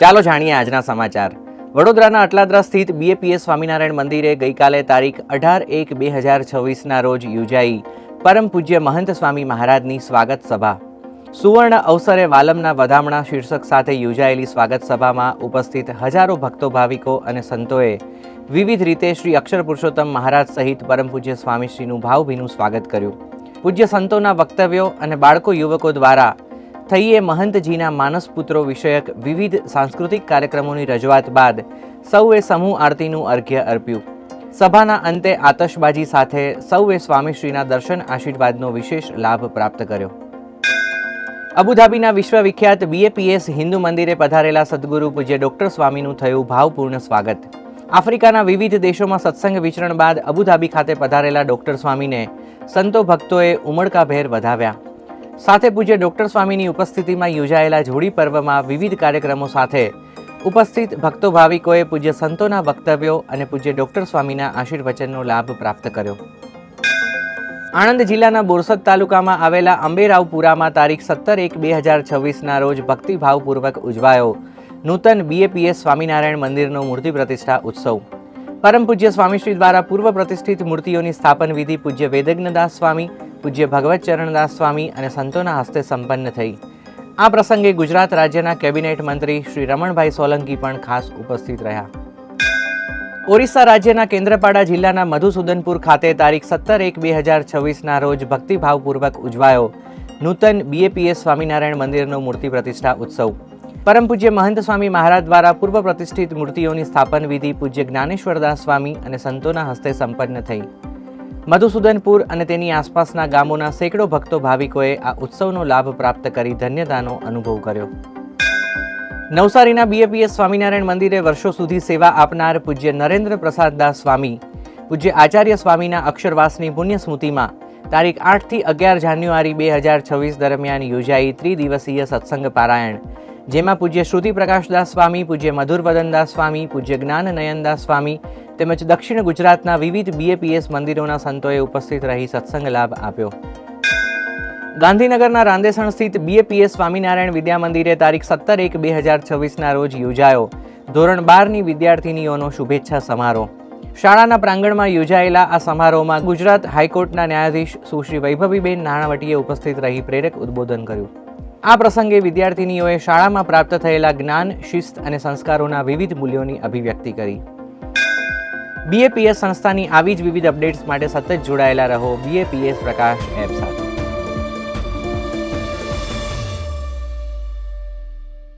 ચાલો જાણીએ આજના સમાચાર. વડોદરાના અટલાદરા સ્થિત બીએપીએસ સ્વામિનારાયણ મંદિરે ગઈકાલે તારીખ અઢાર એક બે હજાર છવ્વીસના રોજ યોજાઈ પરમ પૂજ્ય મહંત સ્વામી મહારાજની સ્વાગત સભા. સુવર્ણ અવસરે વાલમના વધામણા શીર્ષક સાથે યોજાયેલી સ્વાગત સભામાં ઉપસ્થિત હજારો ભક્તો, ભાવિકો અને સંતોએ વિવિધ રીતે શ્રી અક્ષર પુરુષોત્તમ મહારાજ સહિત પરમ પૂજ્ય સ્વામીશ્રીનું ભાવભીનું સ્વાગત કર્યું. પૂજ્ય સંતોના વક્તવ્યો અને બાળકો, યુવકો દ્વારા થઈએ મહંતજીના માનસપુત્રો વિષયક વિવિધ સાંસ્કૃતિક કાર્યક્રમોની રજૂઆત બાદ સૌએ સમૂહ આરતીનું અર્ઘ્ય અર્પ્યું. સભાના અંતે આતશબાજી સાથે સૌએ સ્વામીશ્રીના દર્શન આશીર્વાદનો વિશેષ લાભ પ્રાપ્ત કર્યો. અબુધાબીના વિશ્વવિખ્યાત બીએપીએસ હિન્દુ મંદિરે પધારેલા સદગુરુ પૂજ્ય ડોક્ટર સ્વામીનું થયું ભાવપૂર્ણ સ્વાગત. આફ્રિકાના વિવિધ દેશોમાં સત્સંગ વિચરણ બાદ અબુધાબી ખાતે પધારેલા ડોક્ટર સ્વામીને સંતો ભક્તોએ ઉમળકાભેર વધાવ્યા. સાથે પૂજ્ય ડૉક્ટર સ્વામીની ઉપસ્થિતિમાં યોજાયેલા જોડી પર્વમાં વિવિધ કાર્યક્રમો સાથે ઉપસ્થિત ભક્તો ભાવિકોએ પૂજ્ય સંતોના વક્તવ્યો અને પૂજ્ય ડૉક્ટર સ્વામીના આશીર્વચનનો લાભ પ્રાપ્ત કર્યો. આણંદ જિલ્લાના બોરસદ તાલુકામાં આવેલા અંબેરાવપુરામાં તારીખ સત્તર એક બે હજાર છવ્વીસના રોજ ભક્તિભાવપૂર્વક ઉજવાયો નૂતન બીએપીએસ સ્વામિનારાયણ મંદિરનો મૂર્તિ પ્રતિષ્ઠા ઉત્સવ. પરમ પૂજ્ય સ્વામીશ્રી દ્વારા પૂર્વ પ્રતિષ્ઠિત મૂર્તિઓની સ્થાપન વિધિ પૂજ્ય વેદજ્ઞદાસ સ્વામી પૂજ્ય ભગવત ચરણદાસ સ્વામી અને સંતોના હસ્તે સંપન્ન થઈ. આ પ્રસંગે ગુજરાત રાજ્યના કેબિનેટ મંત્રી શ્રી રમણભાઈ સોલંકી પણ ખાસ ઉપસ્થિત રહ્યા. ઓરિસ્સા રાજ્યના કેન્દ્રપાડા જિલ્લાના મધુસૂદનપુર ખાતે તારીખ સત્તર એક બે હજાર છવ્વીસના રોજ ભક્તિભાવપૂર્વક ઉજવાયો નૂતન બીએપીએસ સ્વામિનારાયણ મંદિરનો મૂર્તિ પ્રતિષ્ઠા ઉત્સવ. પરમ પૂજ્ય મહંત સ્વામી મહારાજ દ્વારા પૂર્વ પ્રતિષ્ઠિત મૂર્તિઓની સ્થાપન વિધિ પૂજ્ય જ્ઞાનેશ્વરદાસ સ્વામી અને સંતોના હસ્તે સંપન્ન થઈ. મધુસૂદનપુર અને તેની આસપાસના ગામોના સેંકડો ભક્તો ભાવિકોએ આ ઉત્સવનો લાભ પ્રાપ્ત કરી ધન્યતાનો અનુભવ કર્યો. નવસારીના બીએપીએસ સ્વામિનારાયણ મંદિરે વર્ષો સુધી સેવા આપનાર પૂજ્ય નરેન્દ્ર પ્રસાદ દાસ સ્વામી, પૂજ્ય આચાર્ય સ્વામીના અક્ષરવાસની પુણ્ય સ્મૃતિમાં તારીખ આઠથી અગિયાર જાન્યુઆરી બે હજાર છવ્વીસ દરમિયાન યોજાઈ ત્રિદિવસીય સત્સંગ પારાયણ, જેમાં પૂજ્ય શ્રુતિ પ્રકાશદાસ સ્વામી, પૂજ્ય મધુર સ્વામી, પૂજ્ય જ્ઞાન નયનદાસ સ્વામી તેમજ દક્ષિણ ગુજરાતના વિવિધ બીએપીએસ મંદિરોના સંતોએ ઉપસ્થિત રહી સત્સંગ લાભ આપ્યો. ગાંધીનગરના રાંદેસણ સ્થિત બીએપીએસ સ્વામિનારાયણ વિદ્યા મંદિરે તારીખ સત્તર એક બે હજાર છવ્વીસના રોજ યોજાયો. ધોરણ બારની વિદ્યાર્થીનીઓનો શુભેચ્છા સમારોહ. શાળાના પ્રાંગણમાં યોજાયેલા આ સમારોહમાં ગુજરાત હાઈકોર્ટના ન્યાયાધીશ સુશ્રી વૈભવીબેન નાણાવટીએ ઉપસ્થિત રહી પ્રેરક ઉદ્બોધન કર્યું. આ પ્રસંગે વિદ્યાર્થીનીઓએ શાળામાં પ્રાપ્ત થયેલા જ્ઞાન, શિસ્ત અને સંસ્કારોના વિવિધ મૂલ્યોની અભિવ્યક્તિ કરી. બીએપીએસ સંસ્થાની આવી જ વિવિધ અપડેટ્સ માટે સતત જોડાયેલા રહો બીએપીએસ પ્રકાશ એપ સાથે.